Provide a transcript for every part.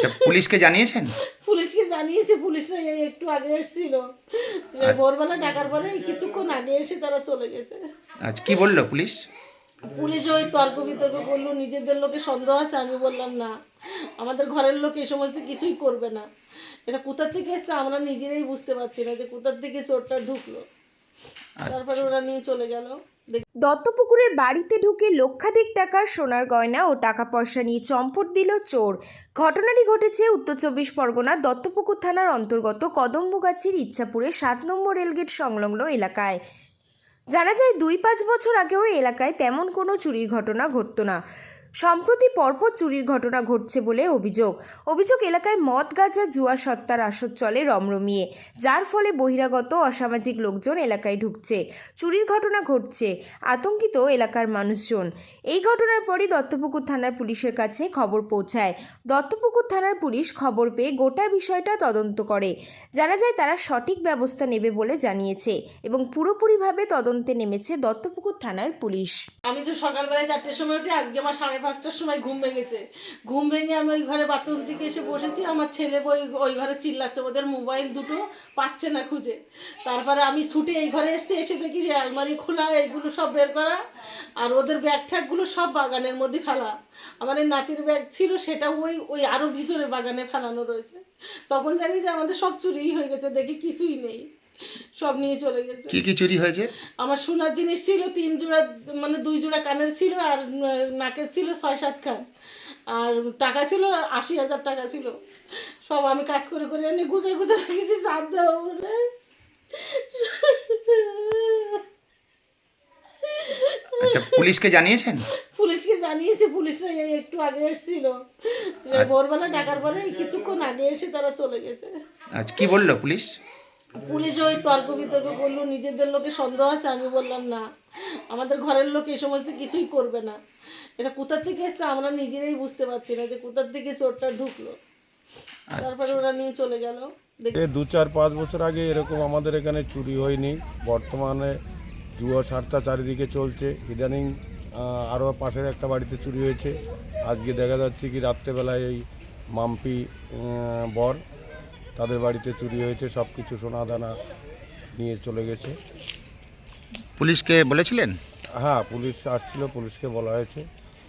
আচ্ছা পুলিশকে জানিয়েছেন? পুলিশকে জানিয়েছে পুলিশরা এই একটু আগে এসেছিল। ভোরবেলা ডাকার পরে কিছুক্ষণ আগে এসে তারা চলে গেছে। আচ্ছা কি বলল পুলিশ? পুলিশ ওই তর্ক বিতর্ক করল নিজেদের লোকে সন্দেহ আছে আমি বললাম না আমাদের ঘরের লোক এই সমস্ত কিছুই করবে না। এটা কোথা থেকে এসছে আমরা নিজেরাই বুঝতে পারছি না যে কোথার থেকে চোরটা ঢুকলো। তারপরে ওরা নিয়ে চলে গেল। দত্তপুকুরের বাড়িতে ঢুকে লক্ষাধিক টাকার সোনার গয়না ও টাকা পয়সা নিয়ে চম্পট দিল চোর। ঘটনাটি ঘটেছে উত্তর চব্বিশ পরগনা দত্তপুকুর থানার অন্তর্গত কদম্বগাছির ইচ্ছাপুরে সাত নম্বর রেলগেট সংলগ্ন এলাকায়। জানা যায় দুই পাঁচ বছর আগেও এলাকায় তেমন কোনো চুরির ঘটনা ঘটত না। সম্প্রতি পরপর চুরির ঘটনা ঘটছে বলে অভিযোগ। অভিযোগ, এলাকায় মদ, গাঁজা, জুয়া, সত্তার আসর চলে রমরমিয়ে। যার ফলে বহিরাগত অসামাজিক লোকজন এলাকায় ঢুকছে। চুরির ঘটনা ঘটছে, আতঙ্কিত এলাকার মানুষজন। এই ঘটনার পরই দত্তপুকুর থানার পুলিশের কাছে খবর পৌঁছায়। দত্তপুকুর থানার পুলিশ খবর পেয়ে গোটা বিষয়টা তদন্ত করে। জানা যায়, তারা সঠিক ব্যবস্থা নেবে বলে জানিয়েছে এবং পুরোপুরিভাবে তদন্তে নেমেছে দত্তপুকুর থানার পুলিশ। আমি তো সকালবেলায় চারটের সময় উঠে, আজকে আমার সাড়ে পাঁচটার সময় ঘুম ভেঙেছে। ঘুম ভেঙে আমি ওই ঘরে বাথরুম থেকে এসে বসেছি। আমার ছেলে ওই ওই ঘরে চিল্লাচ্ছে, ওদের মোবাইল দুটো পাচ্ছে না খুঁজে। তারপরে আমি ছুটে এই ঘরে এসে এসে দেখি যে আলমারি খোলা, এইগুলো সব বের করা। আর ওদের ব্যাগ ট্যাগগুলো সব বাগানের মধ্যে ফেলা। এই নাতির ব্যাগ ছিল, সেটা ওই ওই আরও ভিতরে বাগানে ফেলানো রয়েছে। তখন জানি যে আমাদের সব চুরিই হয়ে গেছে, দেখি কিছুই নেই। সব নিয়ে চলে গেছে। কি কি চুরি হয়েছে? আমার সোনার জিনিস ছিল তিন জোড়া মানে দুই জোড়া কানের ছিল আর নাকের ছিল ছয় সাত খান। আর টাকা ছিল আশি হাজার টাকা ছিল। সব আমি কাজ করে করে এনে গুছাই গুছাই রেখেছি চাপ দেওয়া বলে। আচ্ছা পুলিশকে জানিয়েছেন? পুলিশকে জানিয়েছে পুলিশরা একটু আগে এসেছিল। ভোরবেলা ডাকার পরে কিছুক্ষণ আগে এসে তারা চলে গেছে। আচ্ছা কি বলল পুলিশ? পুলিশ ওই তর্ক বিতর্ক করল নিজেদের লোকে সন্দেহ আছে? আমি বললাম, না। আমাদের ঘরের লোক এই সমস্ত কিছুই করবে না। এটা কোথার থেকে এসছে আমরা নিজেরাই বুঝতে পারছি না যে কোথার থেকে চোরটা ঢুকলো। তারপরে ওরা নিয়ে চলে গেল। দু চার পাঁচ বছর আগে এরকম আমাদের এখানে চুরি হয়নি। বর্তমানে জুয়া সারটা চারিদিকে চলছে। ইদানিং আরও পাশের একটা বাড়িতে চুরি হয়েছে। আজকে দেখা যাচ্ছে কি রাত্রেবেলায় এই মাম্পি বর তাদের বাড়িতে চুরি হয়েছে সব কিছু সোনা দানা নিয়ে চলে গেছে। পুলিশকে বলেছিলেন? হ্যাঁ পুলিশ আসছিল পুলিশকে বলা হয়েছে।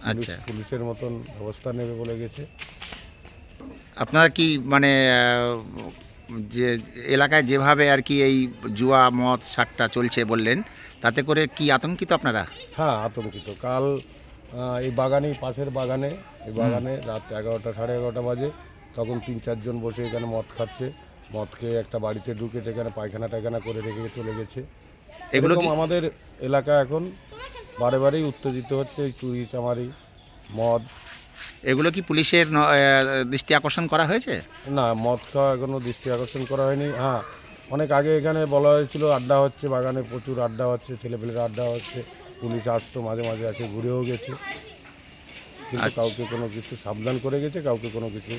পুলিশ আচ্ছা। পুলিশের মতন ব্যবস্থা নেবে বলে গেছে। আপনারা কি মানে আহ, যে এলাকায় যেভাবে আর কি এই জুয়া মদ সাটটা চলছে বললেন তাতে করে কি আতঙ্কিত আপনারা? হ্যাঁ আতঙ্কিত। কাল আহ, এই বাগানেই পাশের বাগানে এই বাগানে রাত এগারোটা সাড়ে এগারোটা বাজে তখন তিন চারজন বসে এখানে মদ খাচ্ছে। মদ খেয়ে একটা বাড়িতে ঢুকে সেখানে পায়খানা টায়খানা করে রেখে চলে গেছে। এগুলো আমাদের এলাকা এখন বারে বারেই উত্তেজিত হচ্ছে এই চুরি চামারি মদ। এগুলো কি পুলিশের দৃষ্টি আকর্ষণ করা হয়েছে? না মদ খাওয়া এখনও দৃষ্টি আকর্ষণ করা হয়নি। হ্যাঁ অনেক আগে এখানে বলা হয়েছিল আড্ডা হচ্ছে বাগানে প্রচুর আড্ডা হচ্ছে ছেলেপেলের আড্ডা হচ্ছে পুলিশ আসতো মাঝে মাঝে আসে ঘুরেও গেছে। কিন্তু আচ্ছা। কাউকে কোনো কিছু সাবধান করে গেছে কাউকে কোনো কিছু